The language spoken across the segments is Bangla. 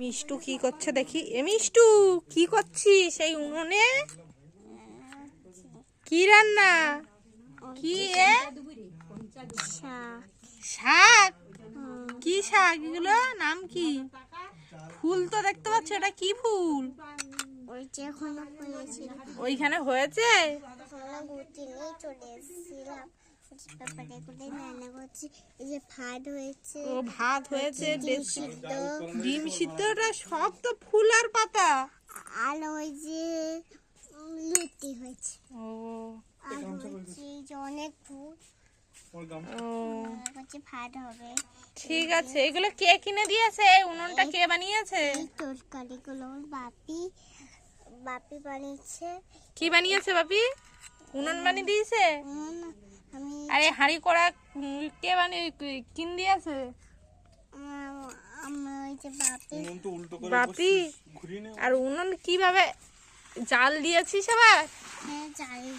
মিষ্টু কি করছে দেখি? এ মিষ্টু কি করছিস? সেই উনুনে? কি রান্না? কি এ? শাক। কি শাক? এগুলো? নাম কি? ফুল তো দেখতে পাচ্ছ এটা কি ফুল? ওইখানে হয়েছে? ভাত হয়েছে ও ভাত হয়েছে ডিম সিদ্ধটা সব তো ফুল আর পাতা। আর ওই যে লুচি হয়েছে। ও। আর হচ্ছে অনেক ফুল। ঠিক আছে এগুলো কে কিনে দিয়েছে? উনুনটা কে বানিয়েছে? তরকারিগুলো বাপি বাপি বানিয়েছে। কি বানিয়েছে বাপি? উনুন বানিয়ে দিয়েছে? আরে হাঁড়ি করা উম, কে বানিয়ে কিন দিয়েছে বাপি। আর উনুন কীভাবে জাল দিয়েছিস আবার? হ্যাঁ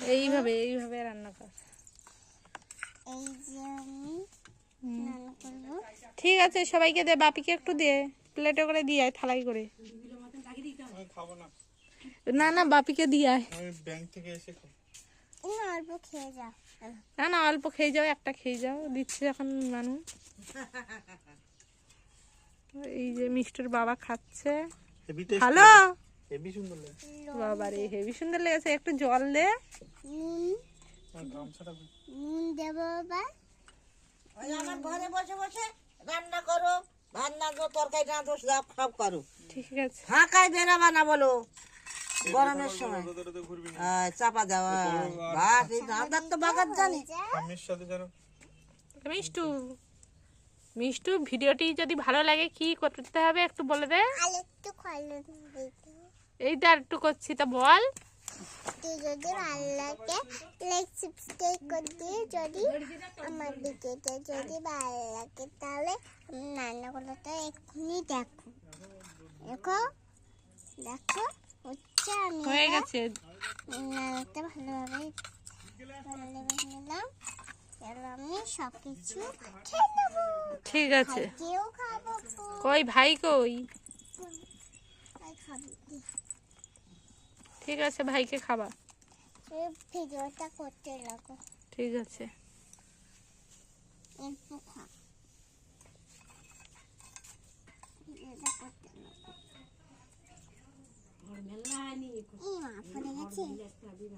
এইভাবে এইভাবে রান্না কর। এই যে আমি রান্না করব। ঠিক আছে সবাইকে দে বাপিকে একটু দে প্লেটে করে দিয়ে আয় থালাই করে। না। না না বাপিকে দিয়ে আয়। ব্যাংক থেকে এসে খাব। অল্প খেয়ে যা না না অল্প খেয়ে যাও একটা খেয়ে যাও দিচ্ছে এখন মানুষ। এই যে মিষ্টির বাবা খাচ্ছে। হ্যালো হেভি সুন্দর বাবা রে হেভি সুন্দর লেগেছে একটু জল দে। নুন। আমার গামছাটা দেবো বা ওই আমার ঘরে বসে বসে রান্না করো রান্না করো তরকারি রাঁধো সব সব করো। ঠিক আছে। ফাঁকায় বেরাবা না বলো। গরমের সময়। চাপা দেওয়া এই রান্নার তো বাগার জানি। আমির সাথে যেন মিষ্টু মিষ্টু ভিডিওটি যদি ভালো লাগে কি করতে হবে একটু বলে দে। একটু এই তো আর একটু করছি তা বল। তুই যদি ভালো লাগে লাইক সাবস্ক্রাইব করে দিয়ে যদি আমার ভিডিওটা যদি ভালো লাগে তাহলে রান্নাগুলোটা এক্ষুনি দেখো। দেখো? দেখো? হয়ে গেছে। রান্নাটা ভালোভাবে নিলাম। আমি সব কিছু খেয়ে নেব। ঠিক আছে। কই ভাই কই? ঠিক আছে ভাইকে খাবা। এই ভিডিওটা করতে লাগো। ঠিক আছে। অল্প খা ভিডিওটা করতে লাগো এই মা পড়ে গেছে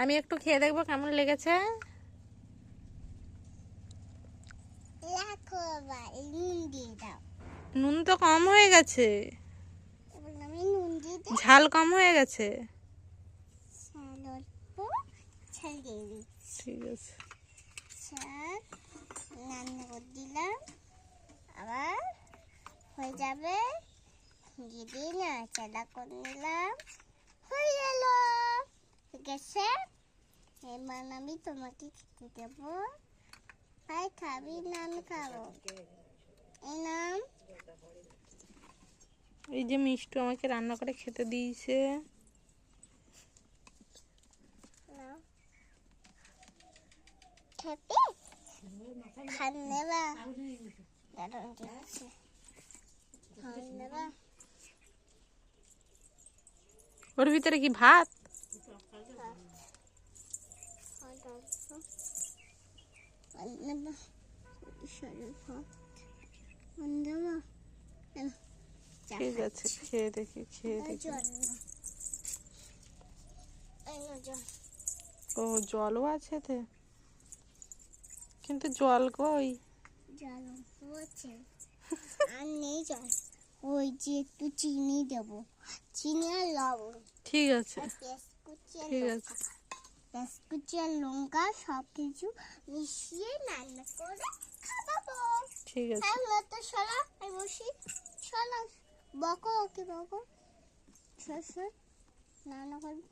আমি একটু খেয়ে দেখব কেমন লেগেছে। নুন তো কম হয়ে গেছে। ঝাল কম হয়ে গেছে। ঠিক আছে। রান্না করে দিলাম। আবার হয়ে যাবে। দিয়ে দিয়ে নাড়াচাড়া করে নিলাম। আছে এবার আমি তোমাকে খেতে দেবো ভাই খাবি না আমি খাব এই নাম এই যে মিষ্টু আমাকে রান্না করে খেতে দিয়েছে। খেতে? ওর ভিতরে কি ভাত? ঠিক আছে খেয়ে দেখি খেয়ে দেখি। ও জলও আছে এতে কিন্তু জল কই? জল আর নেই জল ওই যে একটু চিনি দেবো চিনি আর লবণ ঠিক আছে। ঠিক আছে। পেঁয়াজ আর লঙ্কা সব কিছু মিশিয়ে রান্না করে খাব ঠিক আছে। তাহলে তো সলা আমি বসি। সলা বকো ওকে বকো। সর রান্না করব।